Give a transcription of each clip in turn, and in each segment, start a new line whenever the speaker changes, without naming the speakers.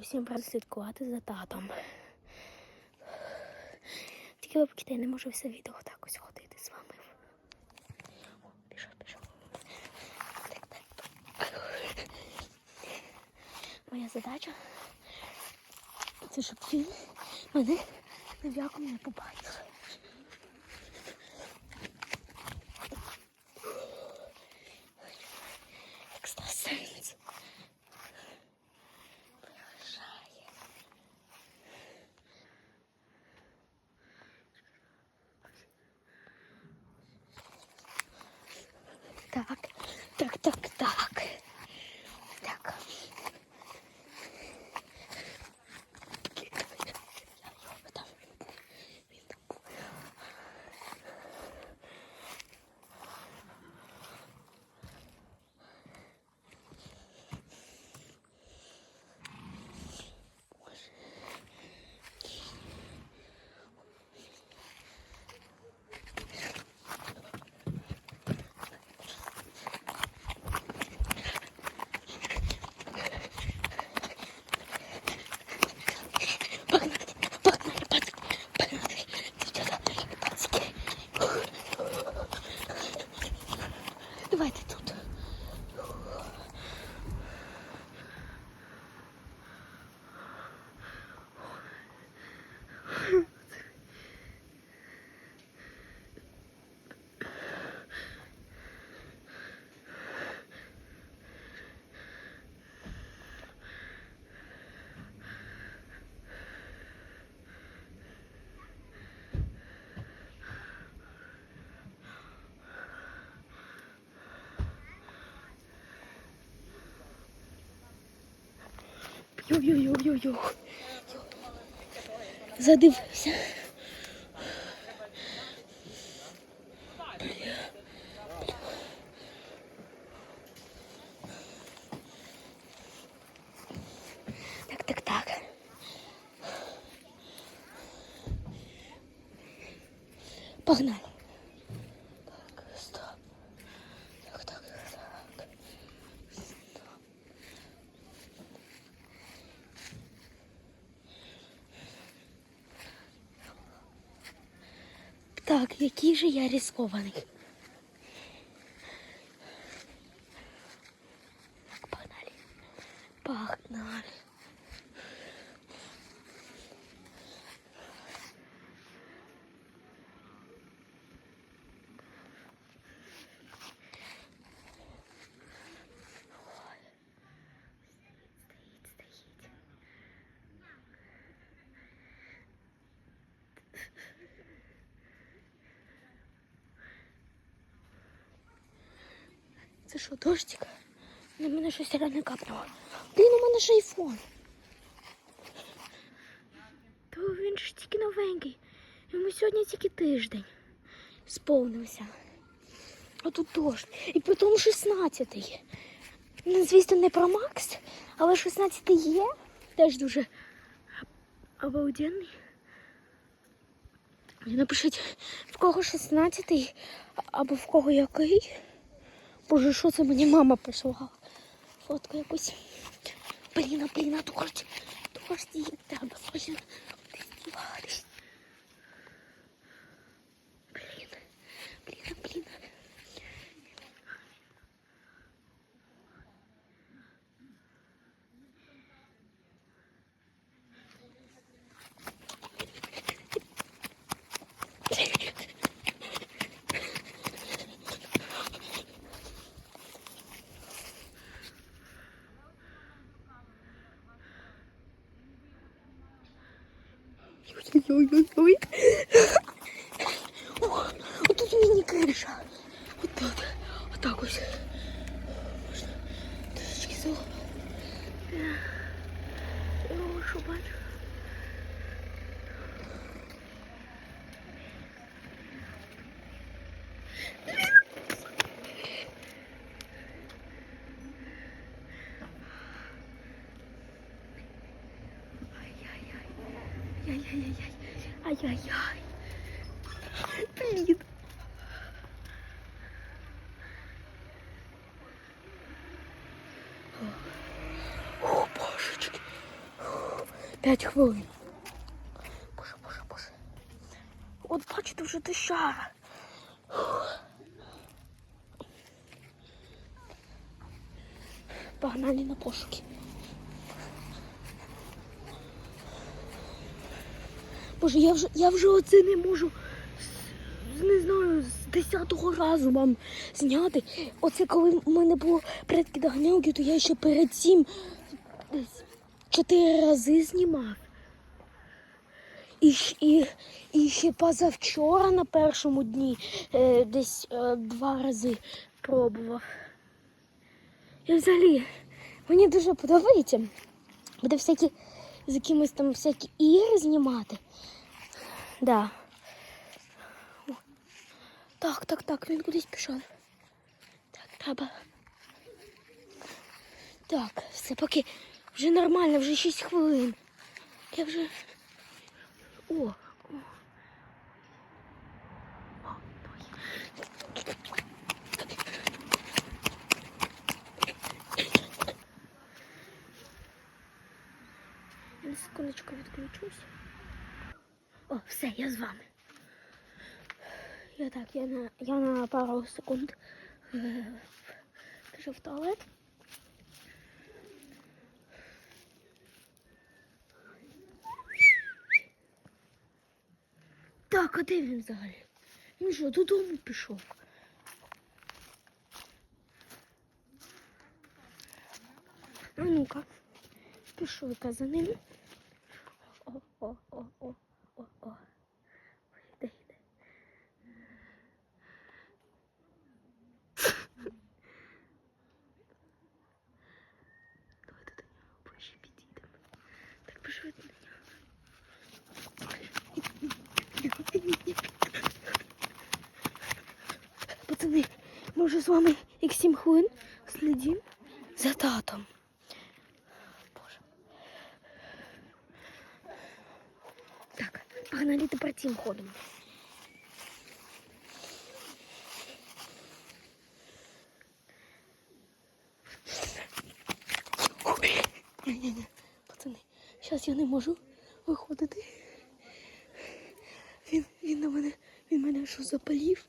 Усім треба слідкувати за татом. Тільки вибачте, я не можу все відео так ось ходити з вами. О, Пішов, пішов. Моя задача це щоб він мене ні в якому не побачив. Екстрасенс. Приїжджає. Так, так, так, так. Так. Там. Він там був. Погнали, погнали, пацки, погнали. Дівчата, пацки. Давайте тут. Йо-йо-йо-йо-йо. Задивився. Так, так, так. Погнали. Так, стоп. Так, так, так. Стоп. Так, який же я рискований. Так, погнали. Погнали. Стоїть, стоїть. Це що, дощик? На мене щось реально капнуло. Блін, у мене ж айфон. То він ж тільки новенький. Йому сьогодні тільки тиждень. Сповнився. А тут дощ. І потім 16-й. Ну, звісно, не про Макс, але 16-й є. Теж дуже обалденний. Напишіть, в кого 16-й або в кого який. Боже, що це мені мама прислала? Фотку якусь. Блін, блін, дождь. Дощ її треба срочно кудись діватись. Блін, блін, блін. Ой-ой-ой. Ох, отут міні-криша. От тут. Отак ось. Можна трошечки залопати. О, що бачу? Ай-яй-яй. Ай-яй-яй. Блін. О, божечки. 5 хвилин. Боже, боже, боже. От бачите, вже дощара. Погнали на пошуки. Боже, я вже, я вже оце не можу. Не знаю, з десятого разу вам зняти. Оце коли в мене було предки предкидаганялки, то я ще перед цим десь чотири рази знімав. І, і, і ще позавчора на першому дні е, десь е, два рази пробував. І взагалі, мені дуже подобається. Буде всякі з якимись там всякі ігри знімати. Да. Так, так, так, він кудись пішов. Так, треба. Так, все поки вже нормально, вже 6 хвилин. Я вже. О, секундочку відключусь. О, все, я з вами. Я так, я на, я на пару секунд е, пішов в туалет. Так, а де він взагалі? Він що, додому пішов? А ну-ка, пішов за ним. О, о, о, о, о, о. Іде, іде. Давайте до нього ближче підійдемо. Так пішли до нього. Пацани, ми вже з вами як 7 хвилин слідім за татом. Боже. Так, погнали тепер цим ходом. Ні-ні-ні, пацани, зараз я не можу виходити. Він, він на мене, він мене що запалів?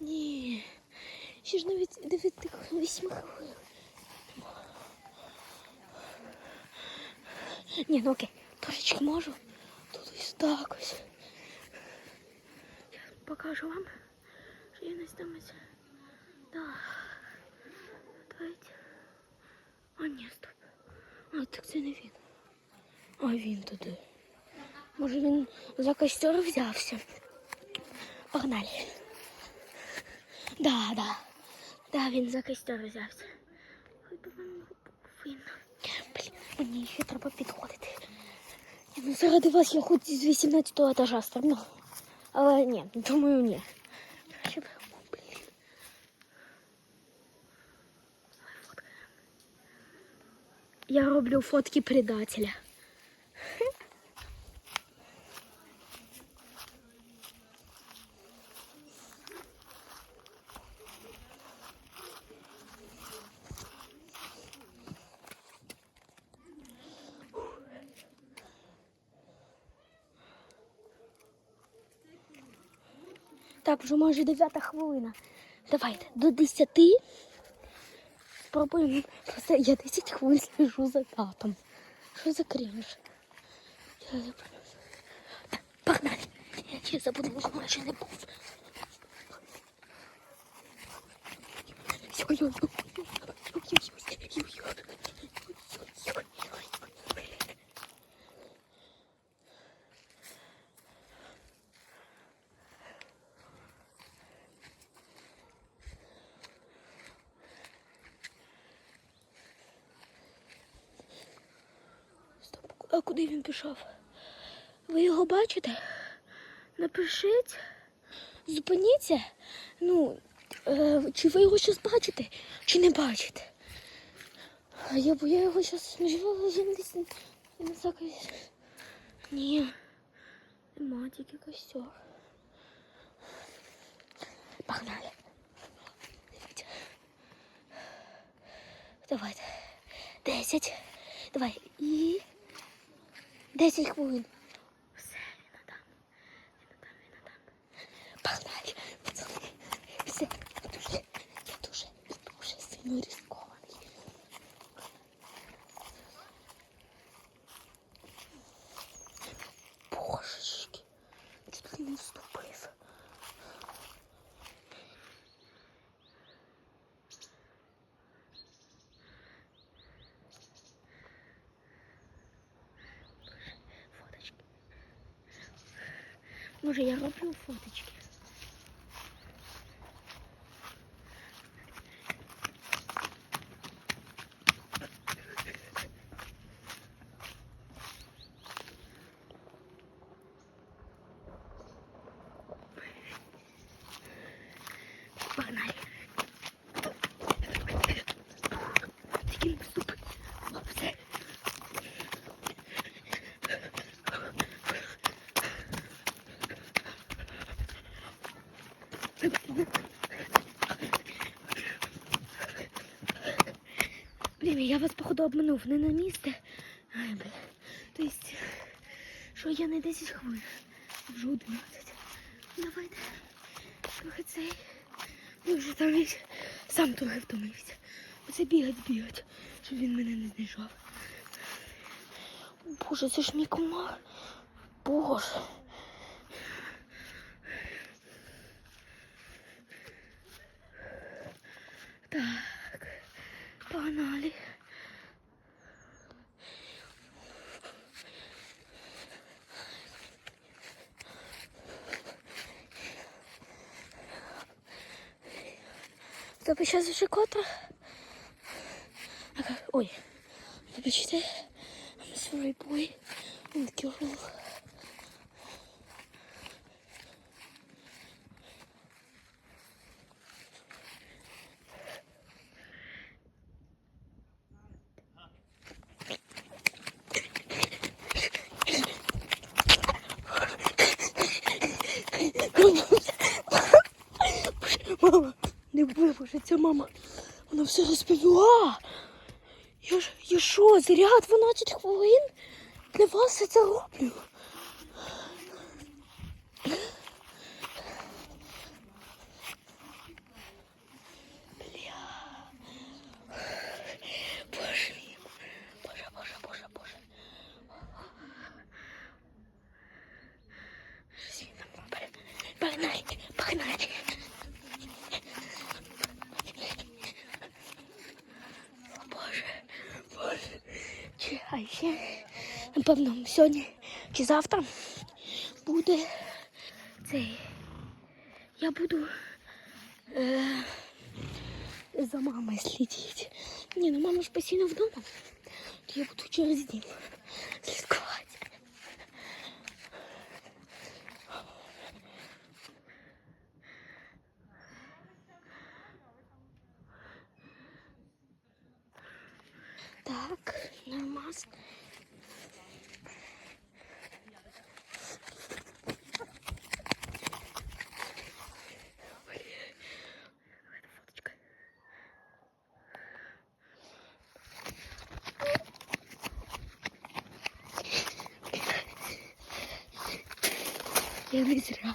Ні. Ще ж навіть дев'яти вісьми хвилин. Ні, ну окей, трошечки можу. Тут ось так ось. Зараз покажу вам, що я не стамиться. Так. Давайте. А, ні, стоп. А, так це не він. А він туди. Може він за костер взявся. Погнали. Да, да. Да, він за костер взявся. Ой, би вам. Блін, мені ще треба підходити. Ну, заради вас я хоч з 18 етажа стрибну. Але ні, думаю, ні. Щоб... Я роблю фотки предателя. Так, вже майже 9 хвилина. Давайте до 10. Спробуємо. Я 10 хвилин слежу за татом. Що за крінж? Я. Так, погнали. Я забуду, що майже не був. Стоп, а куди він пішов? Ви його бачите? Напишіть, зупиніться. Ну, е, чи ви його щось бачите, чи не бачите? Я, бо я його щось можливо, десь не не. Ні. Нема тільки костер. Погнали. Давайте. Десять. Давай. І 10 хвилин. Все, він там. Він там, він там. Погнали, пацани. Все, я дуже, я дуже, я дуже сильно ризикований. Божечки, чуть ли не вступив. Фоточки. Може, я роблю фоточки? Погнали. Тільки не вступи. Все. Блін, я вас походу обманув, не на місце. Ай, блін. Тобто, що я не 10 хвилин, вже 11. Давайте. Трохи цей. Ну, вже там весь сам трохи втомився. Оце бігать, бігать, щоб він мене не знайшов. Боже, це ж мій комар. Боже. Так, погнали. Сейчас уже кота. Ой. Вибачте. I'm sorry, boy. And girl. Мама, не вибоже, ця мама. Вона все розповіла. Я я що, зря 12 хвилин для вас я це роблю. напевно, сьогодні чи завтра буде цей. Я буду е, за мамою слідити. Ні, ну мама ж постійно вдома. То я буду через дім слідкувати. Так, нормас. Не зря,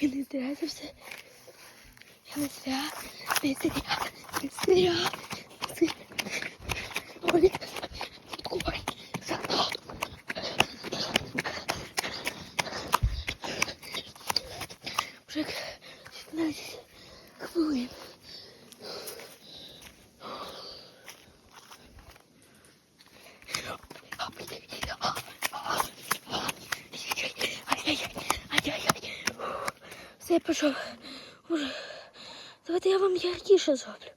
я не зря це все. Я не зря, не зря, не зря, не зря. Ой, ой, задав. Вже 15 хвилин. Ай-яй-яй. Все, я пішов. Може, давайте я вам яркіше зроблю.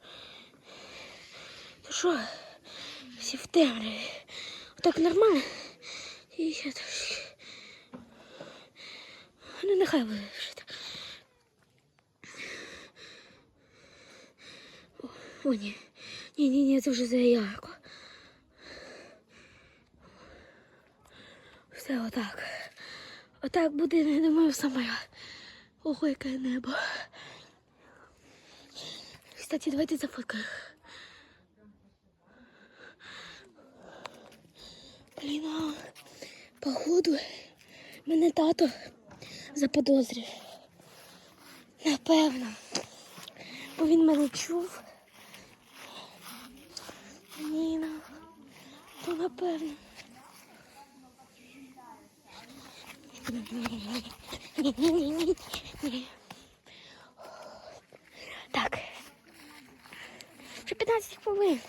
То що? Всі в темряві. Отак нормально. І ще трошки. Ну, нехай так. О, ні. Ні, ні, ні, це вже заярко. Все отак. Отак буде, я думаю, саме. Ого, яке небо. Кстати, давайте зафоткаю. Блін, Походу, мене тато заподозрив. Напевно. Бо він мене чув. Ніна. То напевно. Ні-ні-ні. Так. Вже 15 хвилин.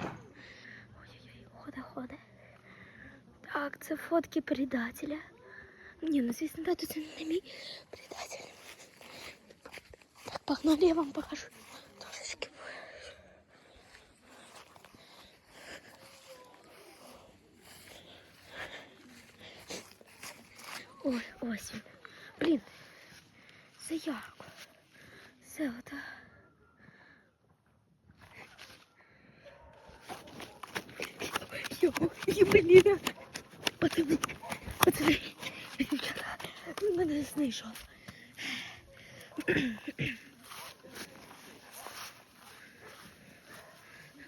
Ой-ой-ой, хода, хода. Так, це фотки предателя. Ні, ну звісно, да, це не мій предатель. Так, погнали, я вам покажу. Ось він. Блін. Це ярко. Це ота. Йо, блін. Пацани, пацани, він мене знайшов.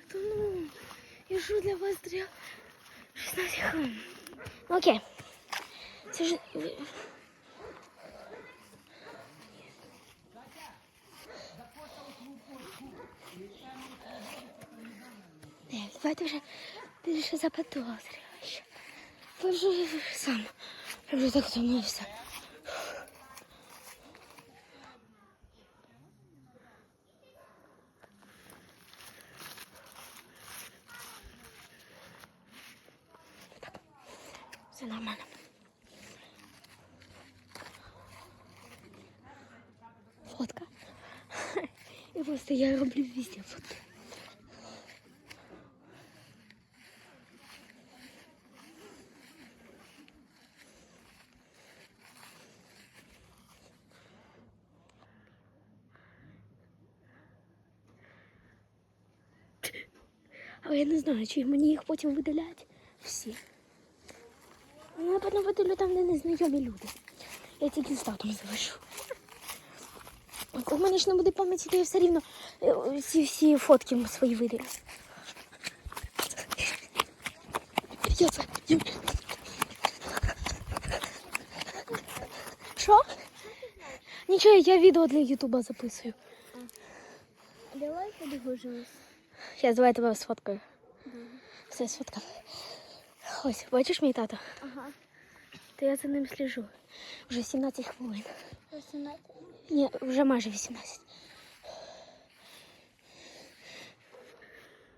Та ну, я що для вас зря 16 хвилин. Окей. Це ж... Не, давайте вже більше заподозрюєш. Ви вже сам. Я вже так думаю Так, все нормально. Фотка. І просто я роблю везде фотки. Але я не знаю, чи мені їх потім видалять всі. Ну, напевно, видалю там, де незнайомі люди. Я тільки з татом залишу. У мене ж не буде пам'яті, то я все рівно ці всі фотки свої це. Що? Нічого, я відео для Ютуба записую.
Давай подгружимось.
Я давай тебе сфоткаю. Все, сфоткав. Ось, бачиш мій тато?
Ага.
То я за ним сліжу. Вже 17 хвилин.
18.
Ні, вже майже 18.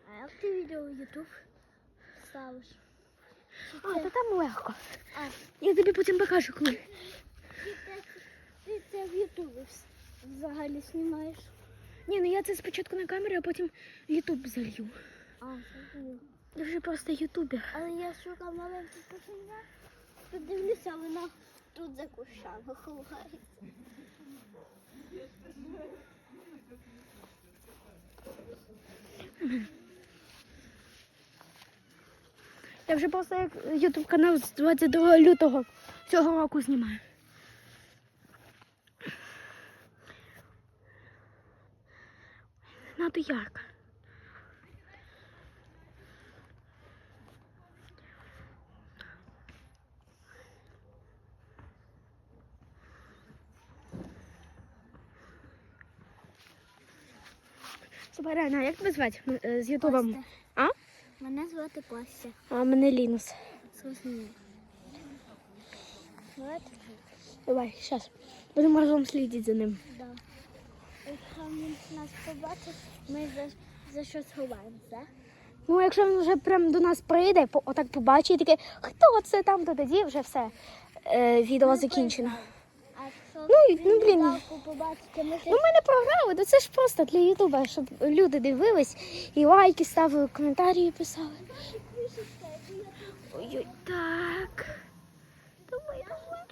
А як ти відео в Ютуб ставиш?
А, то там легко.
А,
Я тобі потім покажу, коли.
ти, це- ти це в Ютубі вс- взагалі знімаєш?
Ні, ну я це спочатку на камеру, а потім в Ютуб залью.
А, зрозумів.
Я вже просто ютубер.
Але я шукав маленьку кошеня, подивлюся, вона тут за кущами ховається.
Я вже просто як ютуб канал з 22 лютого цього року знімаю. Надо ярко. Слухай, Рена, а як тебе звати е, з ютубом? А?
Мене звати Костя.
А мене Лінус.
Зрозумів.
Давай, зараз. Будемо разом слідити за ним.
Да. Якщо він нас побачить, ми за, за щось ховаємося.
Ну, якщо він вже прям до нас прийде, по- отак побачить, і таке, хто це там, то тоді вже все. Е, відео закінчено. Ну, ну, блін. Ну, ми не програли, то це ж просто для Ютуба, щоб люди дивились і лайки ставили, коментарі писали. Ой-ой, так. Давай, давай.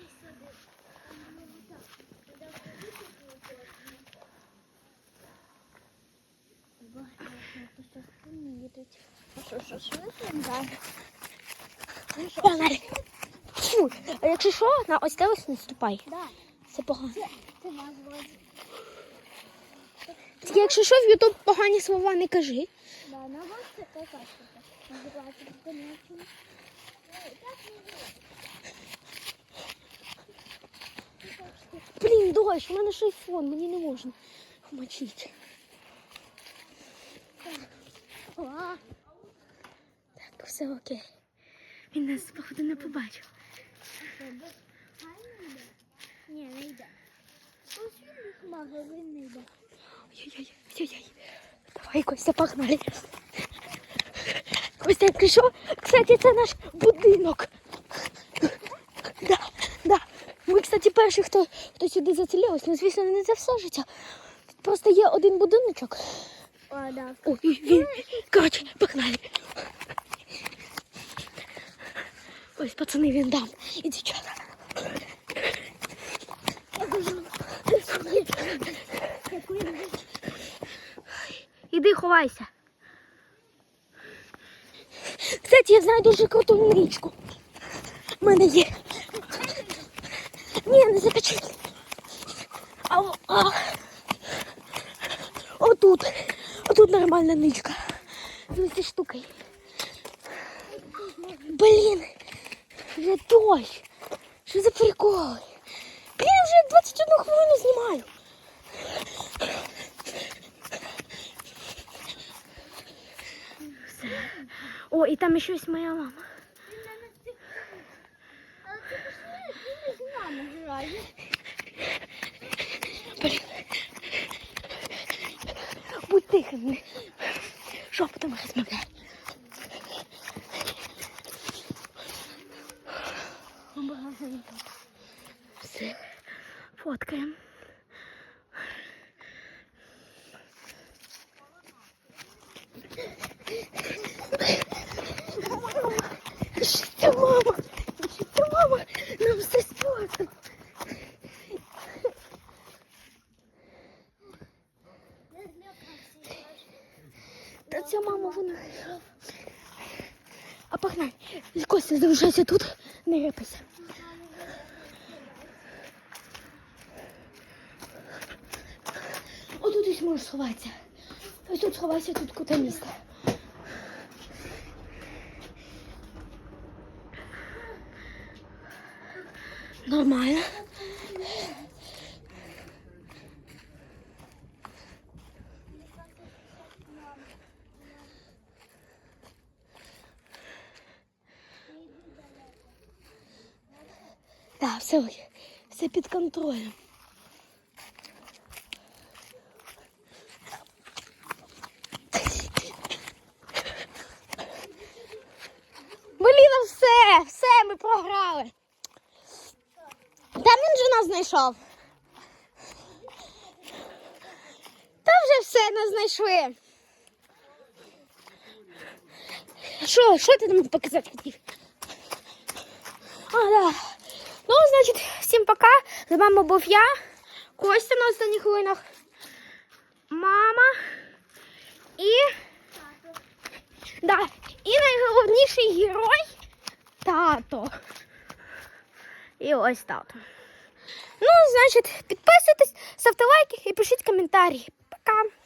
Фу, а якщо що, на ось те ось не ступай.
Да,
Це погано. Тільки якщо що, в Ютуб погані слова не кажи.
Да, на вас це така штука. Називається конечно.
Блін, дощ, у мене ж айфон, мені не можна вмочити.
О,
Так, все окей. Він нас, походу, не побачив.
тебе. Хай не йде. Ні, не йде. Ось він мага, він не йде.
Ой-ой-ой. Давай, Костя, погнали. Костя прийшов. Кстати, це наш будинок. Да, да. Ми, кстати, перші, хто, хто сюди зацілилось. Ну, звісно, не за все життя. Тут просто є один будиночок.
О, да.
Ой, він. Коротше, погнали. Ось, пацани, він дам. І ховайся. Кстати, я знаю дуже круту ничку. У мене є. Ні, не закачай. А, а. Отут. Отут нормальна ничка. З ось штукою. Блін. Вже дощ. Що за приколи? Блін, я вже 21 хвилину знімаю. Все. О, і там ще ось моя. Блін. Будь тихим. Шепотом розмовляй. Все. Фоткаємо. Що мама? Що мама? Нам все спортить. Та ця мама вона. А погнай. Костя, залишайся тут, не репайся. Отут ось можеш сховатися. Ось тут сховайся, тут кута міста. Нормально. Так, все, окей. все під контролем. Блін, все, все, ми програли. Та він же нас знайшов. Та вже все нас знайшли. Що, що ти нам показати хотів? А, да. Ну, значить, всім пока. З вами був я, Костя на останніх хвилинах, мама і. Да, і найголовніший герой тато. І ось тато. Ну, значить, підписуйтесь, ставте лайки і пишіть коментарі. Пока.